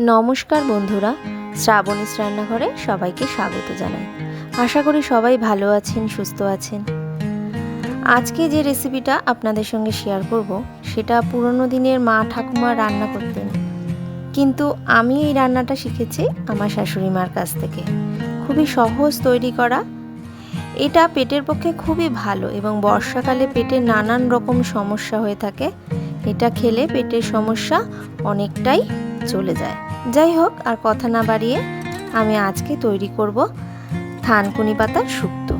নমস্কার বন্ধুরা শ্রাবণীস রান্নাঘরে সবাইকে স্বাগত জানাই। আশা করি সবাই ভালো আছেন, সুস্থ আছেন। আজকে যে রেসিপিটা আপনাদের সঙ্গে শেয়ার করব, সেটা পুরনো দিনের মা ঠাকুমা রান্না করতেন। কিন্তু আমি এই রান্নাটা শিখেছি আমার শাশুড়ি মার কাছ থেকে। খুবই সহজ তৈরি করা। এটা পেটের পক্ষে খুবই ভালো এবং বর্ষাকালে পেটে নানান রকম সমস্যা হয়ে থাকে। এটা খেলে পেটের সমস্যা অনেকটাই চলে যায়। যাই হোক, আর কথা না বাড়িয়ে আমি আজকে তৈরি করব থানকুনি পাতার শুক্তো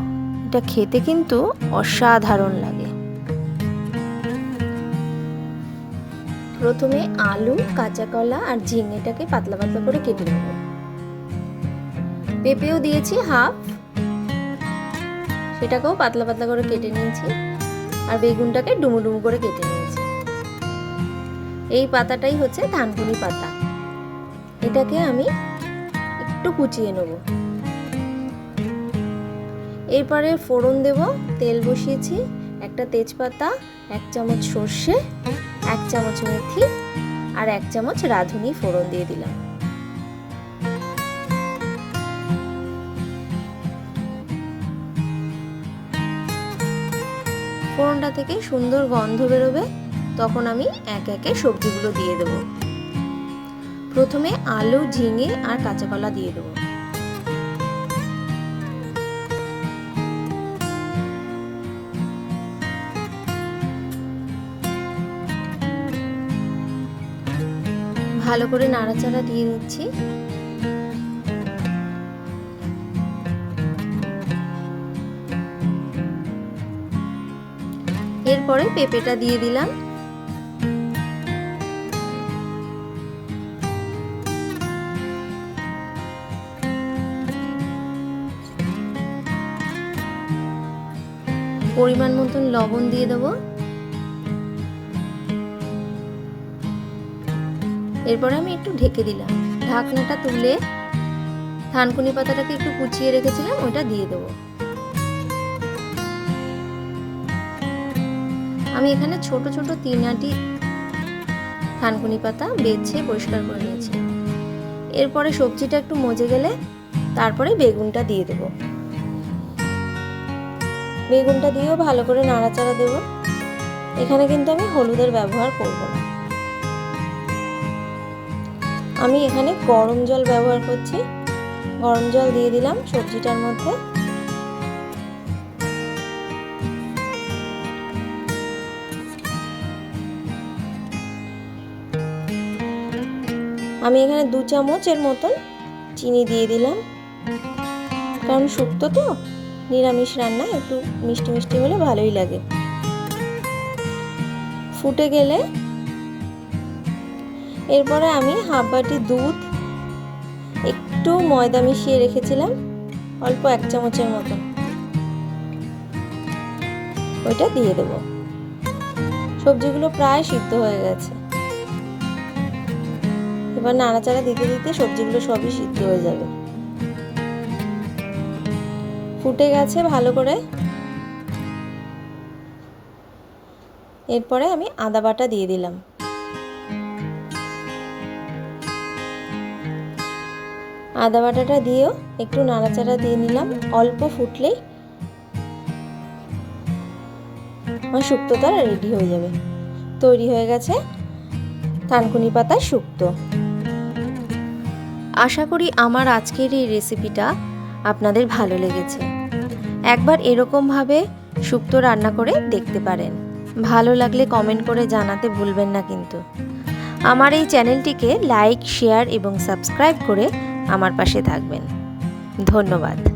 এটা খেতে কিন্তু অসাধারণ লাগে। প্রথমে আলু, কাঁচা কলা আর ঝিঙেটাকে পাতলা পাতলা করে কেটে নেব। পেঁপেও দিয়েছি হাফ। সেটাকেও পাতলা পাতলা করে কেটে নিয়েছি। আর বেগুনটাকে ডুমু ডুমু করে কেটে নিয়েছি। এই পাতাটাই হচ্ছে ধানকুনি পাতা। এটাকে আমি একটু কুচিয়ে নেব। এরপরে ফোড়ন দেব, তেল বসিয়েছি, একটা তেজপাতা, এক চামচ সর্ষে, এক চামচ মেথি আর এক চামচ রাঁধুনি ফোড়ন দিয়ে দিলাম। ফোড়নটা থেকে সুন্দর গন্ধ বেরোবে, তখন আমি এক একে সবজিগুলো দিয়ে দেব। প্রথমে আলু, ঝিঙে আর কাঁচা কলা দিয়ে দেবো। ভালো করে নাড়াচাড়া দিয়ে দিচ্ছি এরপরে পেঁপেটা দিয়ে দিলাম। পরিমাণ মতন লবণ দিয়ে দেবো। এরপরে আমি একটু ঢেকে দিলাম। ঢাকনাটা তুলে থানকুনি পাতাটাকে একটু কুচিয়ে রেখেছিলাম, ওটা দিয়ে দেবো। আমি এখানে ছোট ছোট তিন আটি থানকুনি পাতা বেছে পরিষ্কার করে নিয়েছি। এরপরে সবজিটা একটু মজে গেলে তারপরে বেগুনটা দিয়ে দেব। বেগুনটা দিয়েও ভালো করে নাড়াচাড়া দেব। এখানে কিন্তু আমি হলুদের ব্যবহার করব না। আমি এখানে গরম জল ব্যবহার করছি। গরম জল দিয়ে দিলাম সবজিটার মধ্যে। আমি এখানে দু চামচের মতন চিনি দিয়ে দিলাম। কারণ শুক্তো তো। নিরামিষ রান্না একটু মিষ্টি মিষ্টি হলে ভালোই লাগে। ফুটে গেলে এরপরে আমি হাফ বাটি দুধ, একটু ময়দা মিশিয়ে রেখেছিলাম, অল্প এক চামচের মতো। ওইটা দিয়ে দেব। সবজিগুলো প্রায় সিদ্ধ হয়ে গেছে। এবার নাড়াচাড়া দিতে দিতে সবজিগুলো সবই সিদ্ধ হয়ে যাবে। ফুটে গেছে ভালো করে। এরপরে আমি আদা বাটা দিয়ে দিলাম। আদা বাটাটা দিয়েও একটু নাড়াচাড়া দিয়ে নিলাম, অল্প ফুটলেই আমার শুক্তোটা রেডি হয়ে যাবে। তৈরি হয়ে গেছে থানকুনি পাতার শুক্ত। আশা করি আমার আজকের এই রেসিপিটা আপনাদের ভালো লেগেছে। একবার এরকমভাবে শুক্তো রান্না করে দেখতে পারেন। ভালো লাগলে কমেন্ট করে জানাতে ভুলবেন না কিন্তু। আমার এই চ্যানেলটিকে লাইক শেয়ার এবং সাবস্ক্রাইব করে আমার পাশে থাকবেন। ধন্যবাদ।